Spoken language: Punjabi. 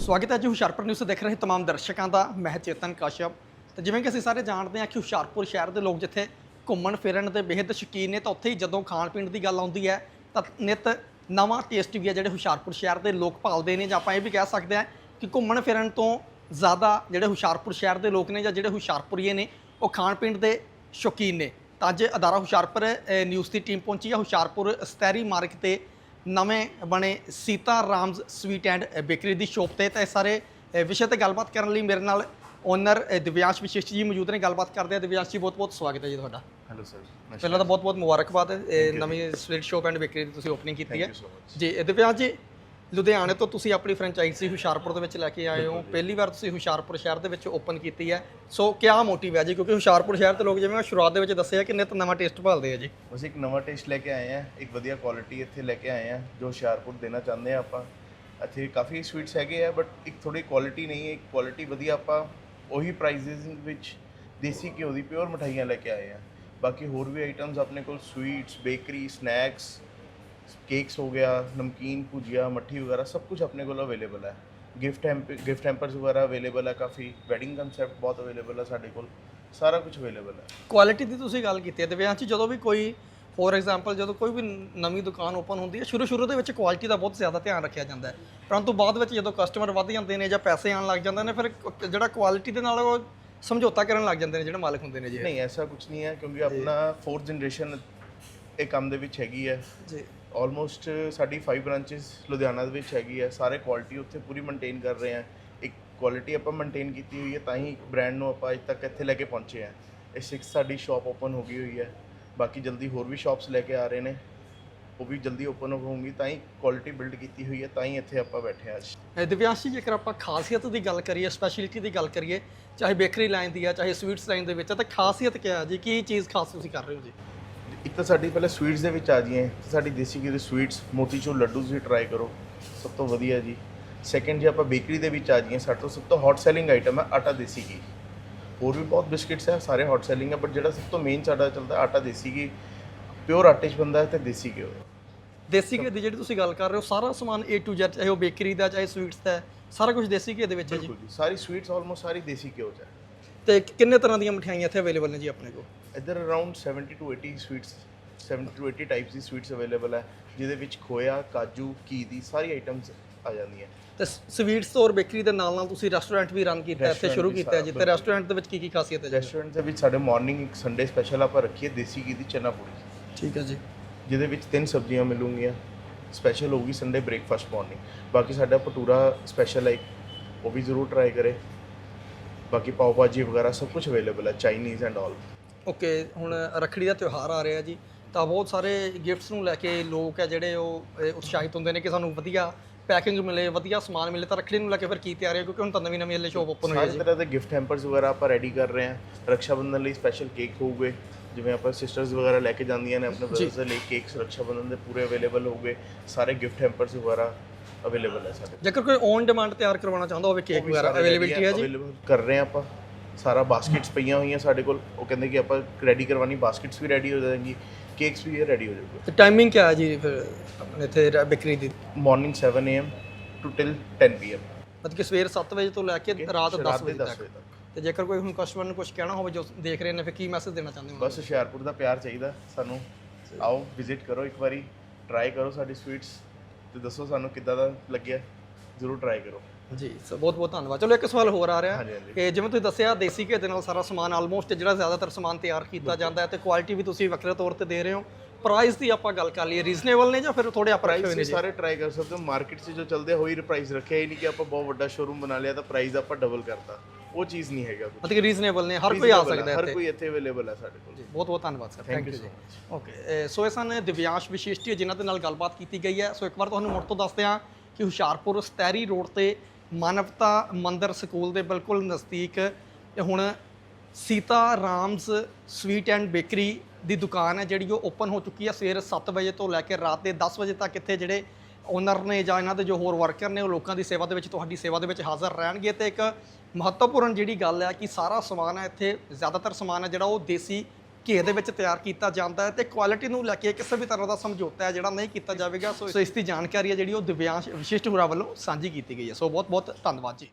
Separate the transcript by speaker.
Speaker 1: ਸਵਾਗਤ ਹੈ ਜੀ ਹੁਸ਼ਿਆਰਪੁਰ ਨਿਊਜ਼ ਦੇਖ ਰਹੇ ਤਮਾਮ ਦਰਸ਼ਕਾਂ ਦਾ, ਮੈਂ ਚੇਤਨ ਕਾਸ਼ਪ ਤੇ ਜਿਵੇਂ ਕਿ ਅਸੀਂ ਸਾਰੇ ਜਾਣਦੇ ਹਾਂ ਕਿ ਹੁਸ਼ਿਆਰਪੁਰ ਸ਼ਹਿਰ ਦੇ ਲੋਕ ਜਿੱਥੇ ਘੁੰਮਣ ਫਿਰਨ ਦੇ ਬੇਹੱਦ ਸ਼ੌਕੀਨ ਨੇ, ਤਾਂ ਉੱਥੇ ਹੀ ਜਦੋਂ ਖਾਣ ਪੀਣ ਦੀ ਗੱਲ ਆਉਂਦੀ ਹੈ, ਤਾਂ ਨਿਤ ਨਵਾਂ ਟੇਸਟ ਵੀ ਹੈ ਜਿਹੜੇ ਹੁਸ਼ਿਆਰਪੁਰ ਸ਼ਹਿਰ ਦੇ ਲੋਕ ਭਾਲਦੇ ਨੇ, ਜਾਂ ਆਪਾਂ ਇਹ ਵੀ ਕਹਿ ਸਕਦੇ ਹਾਂ ਕਿ ਘੁੰਮਣ ਫਿਰਨ ਤੋਂ ਜ਼ਿਆਦਾ ਜਿਹੜੇ ਹੁਸ਼ਿਆਰਪੁਰ ਸ਼ਹਿਰ ਦੇ ਲੋਕ ਨੇ ਜਾਂ ਜਿਹੜੇ ਹੁਸ਼ਿਆਰਪੁਰੀਏ ਨੇ, ਉਹ ਖਾਣ ਪੀਣ ਦੇ ਸ਼ੌਕੀਨ ਨੇ। ਤਾਂ ਅੱਜ ਅਦਾਰਾ ਹੁਸ਼ਿਆਰਪੁਰ ਨਿਊਜ਼ ਦੀ ਟੀਮ ਪਹੁੰਚੀ ਹੈ, ਹੁਸ਼ਿਆਰਪੁਰ ਸਤੈਰੀ ਮਾਰਗ ਤੇ ਨਵੇਂ ਬਣੇ Sita Rams sweet and bakery the shop ਤੇ ਤਾਂ ਇਹ ਸਾਰੇ ਵਿਸ਼ੇ ਤੇ ਗੱਲਬਾਤ ਕਰਨ ਲਈ ਮੇਰੇ ਨਾਲ ਓਨਰ ਦਿਵਿਆਂਸ਼ ਵਿਸ਼ਿਸ਼ਟ ਜੀ ਮੌਜੂਦ ਨੇ ਗੱਲਬਾਤ ਕਰਦੇ ਆ। ਦਿਵਿਆਂਸ਼ ਜੀ ਬਹੁਤ ਬਹੁਤ ਸਵਾਗਤ ਹੈ ਜੀ ਤੁਹਾਡਾ।
Speaker 2: ਹੈਲੋ ਸਰ
Speaker 1: ਪਹਿਲਾਂ ਤਾਂ ਬਹੁਤ ਬਹੁਤ ਮੁਬਾਰਕਬਾਦ ਹੈ ਨਵੀਂ ਸਵੀਟ ਸ਼ੋਪ ਐਂਡ ਬੇਕਰੀ ਦੀ ਤੁਸੀਂ ਓਪਨਿੰਗ ਕੀਤੀ ਹੈ. ਜੀ ਦਿਵਿਆਂਸ਼ ਜੀ ਲੁਧਿਆਣੇ ਤੋਂ ਤੁਸੀਂ ਆਪਣੀ ਫਰੈਂਚਾਈਜ਼ੀ ਹੁਸ਼ਿਆਰਪੁਰ ਦੇ ਵਿੱਚ ਲੈ ਕੇ ਆਏ ਹੋ। ਪਹਿਲੀ ਵਾਰ ਤੁਸੀਂ ਹੁਸ਼ਿਆਰਪੁਰ ਸ਼ਹਿਰ ਦੇ ਵਿੱਚ ਓਪਨ ਕੀਤੀ ਹੈ। ਸੋ ਕਿਆ ਮੋਟਿਵ ਹੈ ਜੀ? ਕਿਉਂਕਿ ਹੁਸ਼ਿਆਰਪੁਰ ਸ਼ਹਿਰ ਦੇ ਲੋਕ ਜਿਵੇਂ ਮੈਂ ਸ਼ੁਰੂਆਤ ਦੇ ਵਿੱਚ ਦੱਸਿਆ ਕਿ ਨਿਤ ਨਵਾਂ ਟੇਸਟ ਭਾਲਦੇ ਆ ਜੀ।
Speaker 2: ਅਸੀਂ ਇੱਕ ਨਵਾਂ ਟੇਸਟ ਲੈ ਕੇ ਆਏ ਆ ਇੱਕ ਵਧੀਆ ਕੁਆਲਿਟੀ ਇੱਥੇ ਲੈ ਕੇ ਆਏ ਆ ਜੋ ਹੁਸ਼ਿਆਰਪੁਰ ਦੇਣਾ ਚਾਹੁੰਦੇ ਆ ਆਪਾਂ। ਇੱਥੇ ਕਾਫੀ ਸਵੀਟਸ ਹੈਗੇ ਆ ਬਟ ਇੱਕ ਥੋੜੀ ਕੁਆਲਿਟੀ ਨਹੀਂ ਹੈ। ਇੱਕ ਕੁਆਲਿਟੀ ਵਧੀਆ ਆਪਾਂ ਉਹੀ ਪ੍ਰਾਈਸਿਸ ਵਿੱਚ ਦੇਸੀ ਘਿਓ ਦੀ ਪਿਓਰ ਮਠਾਈਆਂ ਲੈ ਕੇ ਆਏ ਆ ਬਾਕੀ ਹੋਰ ਵੀ ਆਈਟਮਸ ਆਪਣੇ ਕੋਲ ਸਵੀਟਸ ਬੇਕਰੀ ਸਨੈਕਸ ਕੇਕਸ ਹੋ ਗਿਆ ਨਮਕੀਨ ਭੁਜੀਆ ਮੱਠੀ ਵਗੈਰਾ ਸਭ ਕੁਝ ਆਪਣੇ ਕੋਲ ਅਵੇਲੇਬਲ ਹੈ। ਗਿਫਟ ਹੈਂਪ ਗਿਫਟ ਹੈਂਪਰਸ ਵਗੈਰਾ ਅਵੇਲੇਬਲ ਹੈ ਕਾਫੀ ਵੈਡਿੰਗ ਕਨਸੈਪਟ ਬਹੁਤ ਅਵੇਲੇਬਲ ਹੈ ਸਾਡੇ ਕੋਲ ਸਾਰਾ ਕੁਝ ਅਵੇਲੇਬਲ ਹੈ।
Speaker 1: ਕੁਆਲਿਟੀ ਦੀ ਤੁਸੀਂ ਗੱਲ ਕੀਤੀ ਹੈ ਦਿਵਿਆਂਸ਼ ਜਦੋਂ ਵੀ ਕੋਈ ਫੋਰ ਐਗਜ਼ਾਮਪਲ ਜਦੋਂ ਕੋਈ ਵੀ ਨਵੀਂ ਦੁਕਾਨ ਓਪਨ ਹੁੰਦੀ ਹੈ ਸ਼ੁਰੂ ਸ਼ੁਰੂ ਦੇ ਵਿੱਚ ਕੁਆਲਿਟੀ ਦਾ ਬਹੁਤ ਜ਼ਿਆਦਾ ਧਿਆਨ ਰੱਖਿਆ ਜਾਂਦਾ ਹੈ। ਪਰੰਤੂ ਬਾਅਦ ਵਿੱਚ ਜਦੋਂ ਕਸਟਮਰ ਵੱਧ ਜਾਂਦੇ ਨੇ ਜਾਂ ਪੈਸੇ ਆਉਣ ਲੱਗ ਜਾਂਦੇ ਨੇ ਫਿਰ ਕ- ਜਿਹੜਾ ਕੁਆਲਿਟੀ ਦੇ ਨਾਲ ਉਹ ਸਮਝੌਤਾ ਕਰਨ ਲੱਗ ਜਾਂਦੇ ਨੇ ਜਿਹੜੇ ਮਾਲਕ ਹੁੰਦੇ ਨੇ ਜੀ
Speaker 2: ਨਹੀਂ ਐਸਾ ਕੁਝ ਨਹੀਂ ਹੈ ਕਿਉਂਕਿ ਆਪਣਾ 4th ਜਨਰੇਸ਼ਨ ਇਹ ਕੰਮ ਦੇ ਵਿੱਚ ਹੈਗੀ ਹੈ।
Speaker 1: ਜੀ।
Speaker 2: ਆਲਮੋਸਟ ਸਾਡੀ 5 ਬ੍ਰਾਂਚਸ ਲੁਧਿਆਣਾ ਦੇ ਵਿੱਚ ਹੈਗੀ ਹੈ। ਸਾਰੇ ਕੁਆਲਿਟੀ ਉੱਥੇ ਪੂਰੀ ਮੇਨਟੇਨ ਕਰ ਰਹੇ ਆ ਇੱਕ ਕੁਆਲਿਟੀ ਆਪਾਂ ਮੇਨਟੇਨ ਕੀਤੀ ਹੋਈ ਹੈ ਤਾਂ ਹੀ ਬ੍ਰਾਂਡ ਨੂੰ ਆਪਾਂ ਅੱਜ ਤੱਕ ਇੱਥੇ ਲੈ ਕੇ ਪਹੁੰਚੇ ਆ ਇਹ 6 ਸਾਡੀ ਸ਼ਾਪ ਓਪਨ ਹੋ ਗਈ ਹੋਈ ਹੈ। ਬਾਕੀ ਜਲਦੀ ਹੋਰ ਵੀ ਸ਼ਾਪਸ ਲੈ ਕੇ ਆ ਰਹੇ ਨੇ। ਉਹ ਵੀ ਜਲਦੀ ਓਪਨ ਹੋਣਗੀ ਤਾਂ ਹੀ ਕੁਆਲਿਟੀ ਬਿਲਡ ਕੀਤੀ ਹੋਈ ਹੈ ਤਾਂ ਹੀ ਇੱਥੇ ਆਪਾਂ ਬੈਠੇ ਆ ਅੱਜ।
Speaker 1: ਦਿਵਿਆਂਸ਼ ਜੀ ਜੇਕਰ ਆਪਾਂ ਖਾਸੀਅਤ ਦੀ ਗੱਲ ਕਰੀਏ ਸਪੈਸ਼ਲਿਟੀ ਦੀ ਗੱਲ ਕਰੀਏ ਚਾਹੇ ਬੇਕਰੀ ਲਾਈਨ ਦੀ ਆ ਚਾਹੇ ਸਵੀਟਸ ਲਾਈਨ ਦੇ ਵਿੱਚ ਆ, ਤਾਂ ਖਾਸੀਅਤ ਕੀ ਹੈ ਜੀ? ਕੀ ਚੀਜ਼ ਖਾਸ ਤੁਸੀਂ ਕਰ ਰਹੇ ਹੋ ਜੀ?
Speaker 2: ਇੱਕ ਤਾਂ ਸਾਡੀ ਪਹਿਲੇ ਸਵੀਟਸ ਦੇ ਵਿੱਚ ਆ ਜੀਏ ਸਾਡੀ ਦੇਸੀ ਘੀ ਦੇ ਸਵੀਟਸ ਮੋਤੀਚੂਰ ਲੱਡੂ ਤੁਸੀਂ ਟਰਾਈ ਕਰੋ। ਸਭ ਤੋਂ ਵਧੀਆ ਜੀ। ਸੈਕੰਡ ਜੇ ਆਪਾਂ ਬੇਕਰੀ ਦੇ ਵਿੱਚ ਆ ਜੀਏ ਸਾਡੇ ਤੋਂ ਸਭ ਤੋਂ ਹੌਟ ਸੈਲਿੰਗ ਆਈਟਮ ਹੈ ਆਟਾ ਦੇਸੀ ਘੀ। ਹੋਰ ਵੀ ਬਹੁਤ ਬਿਸਕਿਟਸ ਹੈ ਸਾਰੇ ਹੌਟ ਸੈਲਿੰਗ ਹੈ ਬਟ ਜਿਹੜਾ ਸਭ ਤੋਂ ਮੇਨ ਸਾਡਾ ਚੱਲਦਾ ਆਟਾ ਦੇਸੀ ਘੀ। ਪਿਓਰ ਆਟੇ 'ਚ ਬੰਦਾ ਹੈ ਤੇ ਦੇਸੀ ਘਿਓ
Speaker 1: ਦੇਸੀ ਘੀ ਦੀ ਜਿਹੜੀ ਤੁਸੀਂ ਗੱਲ ਕਰ ਰਹੇ ਹੋ ਸਾਰਾ ਸਮਾਨ A to Z ਚਾਹੇ ਉਹ ਬੇਕਰੀ ਦਾ ਚਾਹੇ ਸਵੀਟਸ ਦਾ ਸਾਰਾ ਕੁਝ ਦੇਸੀ ਘੀ ਦੇ ਵਿੱਚ ਹੈ ਜੀ।
Speaker 2: ਬਿਲਕੁਲ ਜੀ ਸਾਰੀ ਸਵੀਟਸ ਆਲਮੋਸਟ ਸਾਰੀ ਦੇਸੀ ਘਿਓ 'ਚ ਹੈ।
Speaker 1: ਤੇ ਕਿੰਨੇ ਤਰ੍ਹਾਂ ਦੀਆਂ ਮਠਿਆਈਆਂ ਇੱਥੇ ਅਵੇਲੇਬਲ ਨੇ ਜੀ ਆਪਣੇ ਕੋਲ?
Speaker 2: ਇੱਧਰ around 70 to 80 sweets 70 to 80 types the sweets available ਹੈ ਜਿਹਦੇ ਵਿੱਚ ਖੋਇਆ ਕਾਜੂ ਘੀ ਦੀ ਸਾਰੀ ਆਈਟਮਸ ਆ ਜਾਂਦੀਆਂ।
Speaker 1: ਤੇ ਸਵੀਟਸ ਔਰ ਬੇਕਰੀ ਦੇ ਨਾਲ ਨਾਲ ਤੁਸੀਂ ਰੈਸਟੋਰੈਂਟ ਵੀ ਰਨ ਕੀਤਾ ਇੱਥੇ ਸ਼ੁਰੂ ਕੀਤਾ ਹੈ ਜੀ।
Speaker 2: ਸਾਰਾ,
Speaker 1: ਤੇ ਰੈਸਟੋਰੈਂਟ ਦੇ ਵਿੱਚ ਕੀ ਕੀ ਖਾਸੀਅਤ ਹੈ
Speaker 2: ਰੈਸਟੋਰੈਂਟ ਦੇ ਵਿੱਚ ਸਾਡੇ ਮਾਰਨਿੰਗ ਇੱਕ ਸੰਡੇ ਸਪੈਸ਼ਲ ਆਪਾਂ ਰੱਖੀ ਹੈ ਦੇਸੀ ਘੀ ਦੀ ਚਨਾ ਪੂਰੀ
Speaker 1: ਠੀਕ ਹੈ ਜੀ।
Speaker 2: ਜਿਹਦੇ ਵਿੱਚ ਤਿੰਨ ਸਬਜ਼ੀਆਂ ਮਿਲੂਗੀਆਂ। ਸਪੈਸ਼ਲ ਹੋਊਗੀ ਸੰਡੇ ਬ੍ਰੇਕਫਾਸਟ ਮਾਰਨਿੰਗ ਬਾਕੀ ਸਾਡਾ ਭਟੂਰਾ ਸਪੈਸ਼ਲ ਹੈ ਉਹ ਵੀ ਜ਼ਰੂਰ ਟਰਾਈ ਕਰੇ। ਬਾਕੀ ਪਾਓ ਭਾਜੀ ਵਗੈਰਾ ਸਭ ਕੁਝ ਅਵੇਲੇਬਲ ਹੈ ਚਾਈਨੀਜ਼ ਐਂਡ ਆਲ
Speaker 1: ਓਕੇ ਹੁਣ ਰੱਖੜੀ ਦਾ ਤਿਉਹਾਰ ਆ ਰਿਹਾ ਜੀ। ਤਾਂ ਬਹੁਤ ਸਾਰੇ ਗਿਫਟਸ ਨੂੰ ਲੈ ਕੇ ਲੋਕ ਹੈ ਜਿਹੜੇ ਉਹ ਉਤਸ਼ਾਹਿਤ ਹੁੰਦੇ ਨੇ ਕਿ ਸਾਨੂੰ ਵਧੀਆ ਪੈਕਿੰਗ ਮਿਲੇ ਵਧੀਆ ਸਮਾਨ ਮਿਲੇ। ਤਾਂ ਰੱਖੜੀ ਨੂੰ ਲੈ ਕੇ ਫਿਰ ਕੀ ਤਿਆਰੀ ਹੈ? ਕਿਉਂਕਿ ਹੁਣ ਤਾਂ ਨਵੀਂ ਨਵੀਂ ਹਲੇ ਸ਼ੋਪ ਓਪਨ ਹੋਈ ਹੈ
Speaker 2: ਸਾਰੇ
Speaker 1: ਜੀ।
Speaker 2: ਤਰ੍ਹਾਂ ਦੇ ਗਿਫਟ ਹੈਂਪਰਸ ਵਗੈਰਾ ਆਪਾਂ ਰੈਡੀ ਕਰ ਰਹੇ ਹਾਂ। ਰੱਖਿਆ ਬੰਧਨ ਲਈ ਸਪੈਸ਼ਲ ਕੇਕ ਹੋਊਗੇ। ਜਿਵੇਂ ਆਪਾਂ ਸਿਸਟਰਸ ਵਗੈਰਾ ਲੈ ਕੇ ਜਾਂਦੀਆਂ ਨੇ ਆਪਣੇ ਬ੍ਰਦਰਸ ਦੇ ਲਈ ਕੇਕਸ ਰੱਖਿਆ ਬੰਧਨ ਦੇ ਪੂਰੇ ਅਵੇਲੇਬਲ ਹੋਊਗੇ। ਸਾਰੇ ਗਿਫਟ ਹੈਂਪਰਸ ਵਗੈਰਾ। ਅਵੇਲੇਬਲ ਹੈ ਸਾਡੇ
Speaker 1: ਜੇਕਰ ਕੋਈ ਔਨ ਡਿਮਾਂਡ ਤਿਆਰ ਕਰਵਾਉਣਾ ਚਾਹੁੰਦਾ ਹੋਵੇ ਕੇਕ ਵਗੈਰਾ ਅਵੇਲੇਬਿਲਿਟੀ ਹੈ ਜੀ?
Speaker 2: ਅਵੇਲੇਬਲ ਕਰ ਰਹੇ ਹਾਂ ਆਪਾਂ। ਸਾਰਾ ਬਾਸਕਟਸ ਪਈਆਂ ਹੋਈਆਂ ਸਾਡੇ ਕੋਲ। ਉਹ ਕਹਿੰਦੇ ਕਿ ਆਪਾਂ ਰੈਡੀ ਕਰਵਾਣੀ ਬਾਸਕਟਸ ਵੀ ਰੈਡੀ ਹੋ ਜਾਣਗੀ ਕੇਕਸ ਵੀ ਰੈਡੀ ਹੋ ਜਾਊਗੇ
Speaker 1: ਤੇ ਟਾਈਮਿੰਗ ਕੀ ਹੈ ਜੀ ਫਿਰ ਆਪਣੇ ਇੱਥੇ bakery the?
Speaker 2: Morning 7 am to till 10 pm
Speaker 1: ਮਤਲਬ ਕਿ ਸਵੇਰ 7 ਵਜੇ ਤੋਂ ਲੈ ਕੇ ਰਾਤ 10
Speaker 2: ਰਾਤ ਦੇ
Speaker 1: ਵਜੇ
Speaker 2: 10
Speaker 1: ਤੱਕ।
Speaker 2: ਵਜੇ ਤੱਕ।
Speaker 1: ਤੇ ਜੇਕਰ ਕੋਈ ਹੁਣ ਕਸਟਮਰ ਨੂੰ ਕੁਝ ਕਹਿਣਾ ਹੋਵੇ ਜੋ ਦੇਖ ਰਹੇ ਨੇ ਫਿਰ ਕੀ ਮੈਸੇਜ ਦੇਣਾ ਚਾਹੁੰਦੇ ਹੋ
Speaker 2: ਬਸ ਹੁਸ਼ਿਆਰਪੁਰ ਦਾ ਪਿਆਰ ਚਾਹੀਦਾ ਸਾਨੂੰ। ਆਓ ਵਿਜ਼ਿਟ ਕਰੋ ਇੱਕ ਵਾਰੀ ਟਰਾਈ ਕਰੋ ਸਾਡੀ ਸਵੀਟਸ ਤੇ ਦੱਸੋ ਸਾਨੂੰ ਕਿੱਦਾਂ ਦਾ ਲੱਗਿਆ? ਜ਼ਰੂਰ ਟਰਾਈ ਕਰੋ।
Speaker 1: ਜੀ ਸੋ ਬਹੁਤ ਬਹੁਤ ਧੰਨਵਾਦ। ਚਲੋ ਇੱਕ ਸਵਾਲ ਹੋਰ ਆ ਰਿਹਾ
Speaker 2: ਹਾਂਜੀ, ਹਾਂਜੀ।
Speaker 1: ਕਿ ਜਿਵੇਂ ਤੁਸੀਂ ਦੱਸਿਆ ਦੇਸੀ ਘੀ ਦੇ ਨਾਲ ਸਾਰਾ ਸਮਾਨ ਆਲਮੋਸਟ ਜਿਹੜਾ ਜ਼ਿਆਦਾਤਰ ਸਮਾਨ ਤਿਆਰ ਕੀਤਾ ਜਾਂਦਾ ਹੈ ਤੇ ਕੁਆਲਿਟੀ ਵੀ ਤੁਸੀਂ ਵੱਖਰੇ ਤੌਰ ਤੇ ਦੇ ਰਹੇ ਹੋ। ਪ੍ਰਾਈਸ ਦੀ ਆਪਾਂ ਗੱਲ ਕਰ ਲਈਏ ਰੀਜ਼ਨੇਬਲ ਨੇ ਜਾਂ ਫਿਰ ਥੋੜੇ ਅਪ
Speaker 2: ਪ੍ਰਾਈਸ
Speaker 1: ਨੇ
Speaker 2: ਵੀ ਸਾਰੇ ਟਰਾਈ ਕਰ ਸਕਦੇ ਹੋ। ਮਾਰਕੀਟ 'ਚ ਜੋ ਚੱਲਦੇ ਆ, ਉਹੀ ਪ੍ਰਾਈਸ ਰੱਖਿਆ ਹੀ ਨਹੀਂ ਕਿ ਆਪਾਂ ਬਹੁਤ ਵੱਡਾ ਸ਼ੋਰੂਮ ਬਣਾ ਲਿਆ ਤਾਂ ਪ੍ਰਾਈਸ ਆਪਾਂ ਡਬਲ ਕਰਤਾ। ਉਹ ਚੀਜ਼ ਨਹੀਂ ਹੈਗਾ ਕੁਝ
Speaker 1: ਮਤਲਬ ਕਿ ਰੀਜ਼ਨੇਬਲ ਨੇ ਹਰ ਕੋਈ ਆ ਸਕਦਾ ਹੈ
Speaker 2: ਹਰ
Speaker 1: ਇੱਥੇ
Speaker 2: ਕੋਈ ਇੱਥੇ ਅਵੇਲੇਬਲ ਹੈ ਸਾਡੇ ਕੋਲ।
Speaker 1: ਜੀ ਬਹੁਤ ਬਹੁਤ ਧੰਨਵਾਦ ਸਰ ਥੈਂਕ ਯੂ ਜੀ। ਓਕੇ ਸੋ ਇਹ ਸਨ ਦਿਵਿਆਂਸ਼ ਵਿਸ਼ੇਸ਼ਟੀ ਜਿਨ੍ਹਾਂ ਦੇ ਨਾਲ ਗੱਲਬਾਤ ਕੀਤੀ ਗਈ ਹੈ। ਸੋ ਇੱਕ ਵਾਰ ਤੁਹਾਨੂੰ ਮੁੜ ਤੋਂ ਦੱਸਦੇ ਹਾਂ ਕਿ ਹੁਸ਼ਿਆਰਪੁਰ ਸਤੈਰੀ ਰੋਡ ਤੇ ਮਾਨਵਤਾ ਮੰਦਿਰ ਸਕੂਲ ਦੇ ਬਿਲਕੁਲ ਨਜ਼ਦੀਕ ਇਹ ਹੁਣ Sita Rams sweet and bakery ਦੀ ਦੁਕਾਨ ਹੈ ਜਿਹੜੀ ਉਹ ਓਪਨ ਹੋ ਚੁੱਕੀ ਹੈ ਸਵੇਰ 7 ਵਜੇ ਤੋਂ ਲੈ ਕੇ ਰਾਤ ਦੇ 10 ਵਜੇ ਤੱਕ ਇੱਥੇ ਜਿਹੜੇ ਓਨਰ ਨੇ ਜਾਂ ਇਹਨਾਂ ਦੇ ਜੋ ਹੋਰ ਵਰਕਰ ਨੇ ਉਹ ਲੋਕਾਂ ਦੀ ਸੇਵਾ ਦੇ ਵਿੱਚ, ਤੁਹਾਡੀ ਸੇਵਾ ਦੇ ਵਿੱਚ ਹਾਜ਼ਰ ਰਹਿਣਗੇ ਤੇ ਇੱਕ ਮਹੱਤਵਪੂਰਨ ਜਿਹੜੀ ਗੱਲ ਹੈ ਕਿ ਸਾਰਾ ਸਮਾਨ ਹੈ, ਇੱਥੇ ਜ਼ਿਆਦਾਤਰ ਸਮਾਨ ਹੈ ਜਿਹੜਾ ਉਹ ਦੇਸੀ ਘੇ ਦੇ ਵਿੱਚ ਤਿਆਰ ਕੀਤਾ ਜਾਂਦਾ ਹੈ ਤੇ ਕੁਆਲਿਟੀ ਨੂੰ ਲੈ ਕੇ ਕਿਸੇ ਵੀ ਤਰ੍ਹਾਂ ਦਾ ਸਮਝੌਤਾ ਹੈ ਜਿਹੜਾ ਨਹੀਂ ਕੀਤਾ ਜਾਵੇਗਾ। ਸੋ ਇਸ ਦੀ ਜਾਣਕਾਰੀ ਹੈ ਜਿਹੜੀ ਉਹ ਦਿਵਿਆਂਸ਼ ਵਿਸ਼ਿਸ਼ਟ ਹੁਰਾ ਵੱਲੋਂ ਸਾਂਝੀ ਕੀਤੀ ਗਈ ਹੈ। ਸੋ ਬਹੁਤ ਬਹੁਤ ਧੰਨਵਾਦ ਜੀ।